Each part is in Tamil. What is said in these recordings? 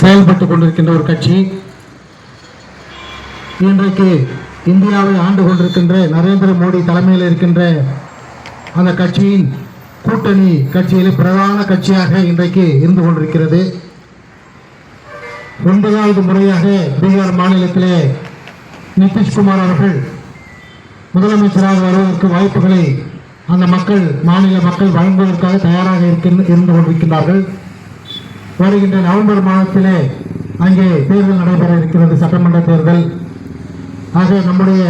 செயல்பட்டுக் கொண்டிருக்கின்ற ஒரு கட்சி. இன்றைக்கு இந்தியாவை ஆண்டு கொண்டிருக்கின்ற நரேந்திர மோடி தலைமையில் இருக்கின்ற அந்த கட்சியின் கூட்டணி கட்சியிலே பிரதான கட்சியாக இன்றைக்கு இருந்து கொண்டிருக்கிறது. ஒன்பதாவது முறையாக பீகார் மாநிலத்திலே நிதிஷ்குமார் அவர்கள் முதலமைச்சராக வருவதற்கு வாய்ப்புகளை அந்த மக்கள் மாநில மக்கள் வழங்குவதற்காக தயாராக இருக்கின்ற இருந்து கொண்டிருக்கிறார்கள் வருகின்ற நவம்பர் மாதத்திலே அங்கே தேர்தல் நடைபெற இருக்கிறது சட்டமன்ற தேர்தல். ஆக நம்முடைய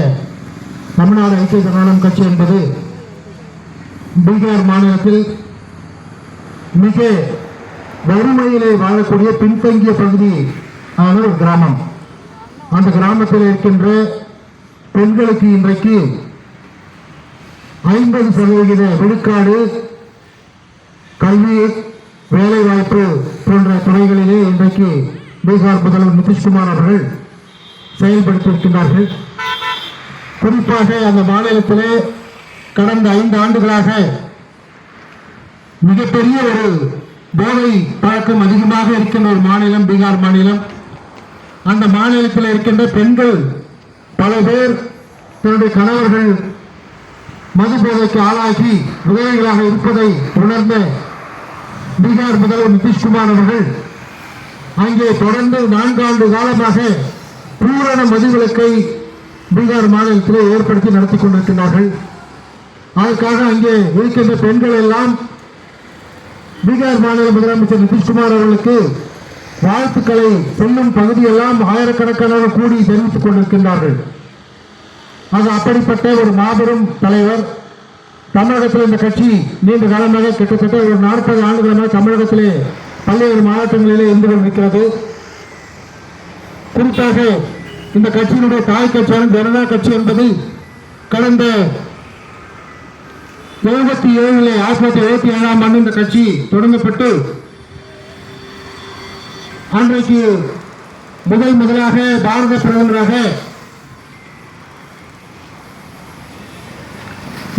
தமிழ்நாடு ஐக்கிய ஜனநாயகம் கட்சி என்பது பீகார் மாநிலத்தில் மிக வறுமையிலே வாழக்கூடிய பின்தங்கிய பகுதி ஆன ஒரு கிராமம். அந்த கிராமத்தில் இருக்கின்ற பெண்களுக்கு இன்றைக்கு ஐம்பது சதவிகித விழுக்காடு கல்வி வேலைவாய்ப்பு போன்ற துறைகளிலே இன்றைக்கு பீகார் முதல்வர் நிதிஷ்குமார் அவர்கள் செயல்படுத்தியிருக்கின்றார்கள். குறிப்பாக அந்த மாநிலத்திலே கடந்த ஐந்து ஆண்டுகளாக மிகப்பெரிய ஒரு போதை பழக்கம் அதிகமாக இருக்கின்ற ஒரு மாநிலம் பீகார் மாநிலம். அந்த மாநிலத்தில் இருக்கின்ற பெண்கள் பல பேர் தன்னுடைய கணவர்கள் மது போதைக்கு ஆளாகி விதவைகளாக இருப்பதை உணர்ந்த பீகார் முதல்வர் நிதிஷ்குமார் அவர்கள் அங்கே தொடர்ந்து நான்காண்டு காலமாக பூரண மதுவிலக்கை பீகார் மாநிலத்திலே ஏற்படுத்தி நடத்தி கொண்டிருக்கிறார்கள் அதற்காக அங்கே இருக்கின்ற பெண்கள் எல்லாம் பீகார் மாநில முதலமைச்சர் நிதிஷ்குமார் அவர்களுக்கு வாழ்த்துக்களை சொல்லும் பகுதியெல்லாம் ஆயிரக்கணக்கான கூடி தெரிவித்துக் கொண்டிருக்கின்றார்கள். அது அப்படிப்பட்ட ஒரு மாபெரும் தலைவர். தமிழகத்தில் இந்த கட்சி நீண்ட காலமாக கிட்டத்தட்ட ஒரு நாற்பது ஆண்டுகளாக தமிழகத்திலே பல்வேறு மாவட்டங்களிலே இருந்து கொண்டிருக்கிறது. குறிப்பாக இந்த கட்சியினுடைய தாய் கட்சியான ஜனதா கட்சி என்பது கடந்த எழுபத்தி ஏழு ஆயிரத்தி தொள்ளாயிரத்தி எழுபத்தி ஏழாம் ஆண்டு இந்த கட்சி தொடங்கப்பட்டு அன்றைக்கு முதல் முதலாக பாரத பிரதமராக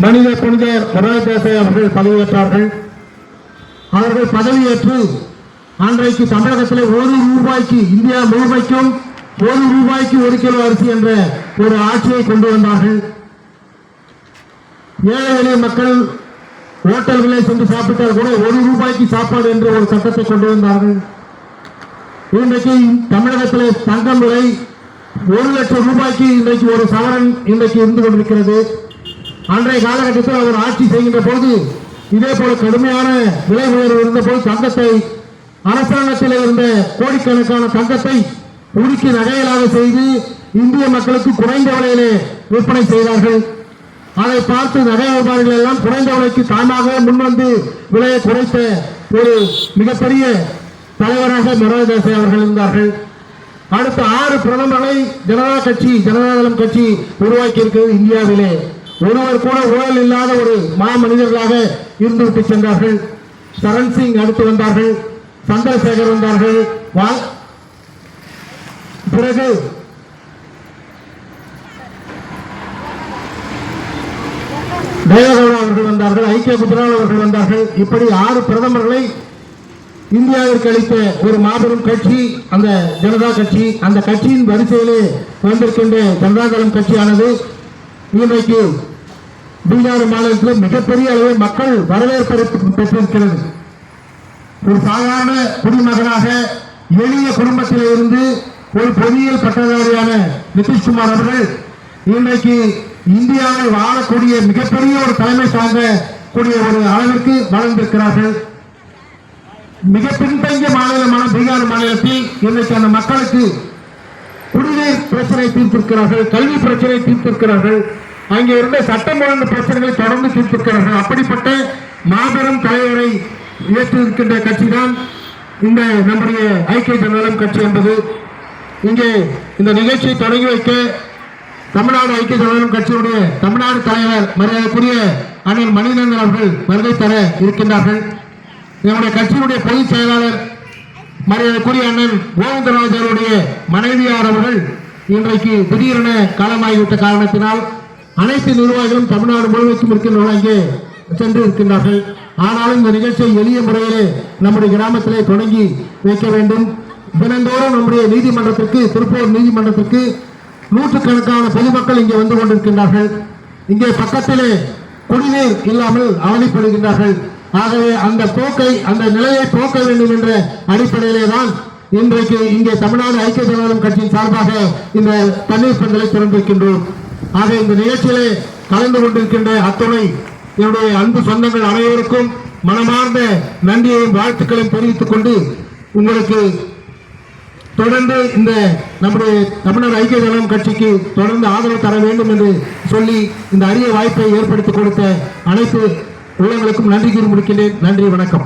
மனித புனிதர் மொரார் தேசாய் அவர்கள் பதவியேற்றார்கள். அவர்கள் பதவியேற்று அன்றைக்கு தமிழகத்தில் ஒரு ரூபாய்க்கு இந்தியா முழுமைக்கும் ஒரு ரூபாய்க்கு ஒரு கிலோ அரிசி என்ற ஒரு ஆட்சியை கொண்டு வந்தார்கள். ஏழை எளிய மக்கள் ஹோட்டல்களில் சென்று சாப்பிட்டால் கூட ஒரு ரூபாய்க்கு சாப்பாடு என்ற ஒரு சட்டத்தை கொண்டு வந்தார்கள். இன்றைக்கு தமிழகத்தில் தங்கம் விலை ஒரு லட்சம் ரூபாய்க்கு இன்றைக்கு ஒரு சவரன் இன்றைக்கு இருந்து கொண்டிருக்கிறது. அன்றைய காலகட்டத்தில் அவர் ஆட்சி செய்கின்ற போது இதே போல கடுமையான விலை உயர்வு இருந்தபோது தங்கத்தை அரசாங்கத்தில் இருந்த கோடிக்கணக்கான தங்கத்தை உருக்கி நகைகளாக செய்து இந்திய மக்களுக்கு குறைந்த விலையிலே விற்பனை செய்தார்கள். அதை பார்த்து நகை வியாபாரிகள் எல்லாம் குறைந்த விலைக்கு தானாக முன்வந்து விலையை குறைத்த ஒரு மிகப்பெரிய தலைவராக மொரார் தேசாய் அவர்கள் இருந்தார்கள். அடுத்த ஆறு பிரதமர்களை ஜனதா கட்சி ஜனதாதளம் கட்சி உருவாக்கி இருக்கிறது இந்தியாவிலே. ஒருவர் கூட ஊழல் இல்லாத ஒரு மாமனிதர்களாக இருந்துவிட்டு சென்றார்கள். சரண் சிங் அடுத்து வந்தார்கள். சந்திரசேகர் வந்தார்கள். வா- பிறகு தேவகவுடா அவர்கள் வந்தார்கள். ஐக்கிய குஜரால் அவர்கள் வந்தார்கள். இப்படி ஆறு பிரதமர்களை இந்தியாவிற்கு அளித்த ஒரு மாபெரும் கட்சி அந்த ஜனதா கட்சி. அந்த கட்சியின் வரிசையிலே வந்திருக்கின்ற ஜனதாதளம் கட்சியானது. இன்றைக்கு பீகார் மாநிலத்தில் மிகப்பெரிய அளவில் மக்கள் வரவேற்பு பெற்றிருக்கிறது. ஒரு சாதாரண குடிமகனாக எளிய குடும்பத்தில் இருந்து ஒரு பொறியியல் பட்டதாரியான நிதிஷ்குமார் அவர்கள் இன்றைக்கு இந்தியாவில் வாழக்கூடிய மிகப்பெரிய ஒரு தலைமை சார்ந்த கூடிய ஒரு அளவிற்கு வளர்ந்திருக்கிறார்கள். மிக பின்தங்கிய மாநிலமான பீகார் மாநிலத்தில் இன்றைக்கு அந்த மக்களுக்கு குடிநீர் பிரச்சனை தீர்த்திருக்கிறார்கள் கல்வி பிரச்சனை தீர்த்திருக்கிறார்கள். அங்கே இருந்த சட்டம் ஒழுங்கு பிரச்சனைகளை தொடர்ந்து தீர்த்திருக்கிறார்கள் அப்படிப்பட்ட மாபெரும் தலைவரை ஏற்றிருக்கின்ற கட்சி தான் இந்த நம்முடைய ஐக்கிய ஜனநாயகம் கட்சி என்பது. இங்கே இந்த நிகழ்ச்சியை தொடங்கி வைக்க தமிழ்நாடு ஐக்கிய ஜனநாயகம் கட்சியுடைய தமிழ்நாடு தலைவர் மரியாதைக்குரிய அண்ணன் மணிநந்தன் அவர்கள் வருகை தர இருக்கின்றார்கள். நம்முடைய கட்சியினுடைய பொதுச் செயலாளர் மரியாதைக்குரிய அண்ணன் கோவிந்தராஜ் அவருடைய மனைவியார் அவர்கள் இன்றைக்கு திடீரென காலமாகிவிட்ட காரணத்தினால் அனைத்து நிர்வாகிகளும் தமிழ்நாடு முழுமைக்கும் இருக்கின்றவர்கள் அங்கே சென்று இருக்கின்றார்கள். ஆனாலும் இந்த நிகழ்ச்சியை எளிய முறையிலே நம்முடைய கிராமத்திலே தொடங்கி வைக்க வேண்டும். தினந்தோறும் நம்முடைய நீதிமன்றத்திற்கு திருப்பூர் நீதிமன்றத்திற்கு நூற்றுக்கணக்கான பொதுமக்கள் இங்கே வந்து கொண்டிருக்கின்றார்கள். இங்கே பக்கத்திலே குடிநீர் இல்லாமல் அவதிப்படுகின்றார்கள். ஆகவே அந்த போக்கை அந்த நிலையை போக்க வேண்டும் என்ற அடிப்படையிலே தான் இன்றைக்கு இங்கே தமிழ்நாடு ஐக்கிய ஜனநாயகம் கட்சியின் சார்பாக இந்த தண்ணீர் பந்தலை திறந்திருக்கின்றோம். ஆக இந்த நிகழ்ச்சியிலே கலந்து கொண்டிருக்கின்ற அத்துணை என்னுடைய அன்பு சொந்தங்கள் அனைவருக்கும் மனமார்ந்த நன்றியையும் வாழ்த்துக்களையும் தெரிவித்துக் கொண்டு உங்களுக்கு தொடர்ந்து இந்த நம்முடைய தமிழர் ஐக்கிய தளம் கட்சிக்கு தொடர்ந்து ஆதரவு தர வேண்டும் என்று சொல்லி இந்த அரிய வாய்ப்பை ஏற்படுத்தி கொடுத்த அனைத்து உள்ளங்களுக்கும் நன்றி கூறி முடிக்கின்றேன். நன்றி வணக்கம்.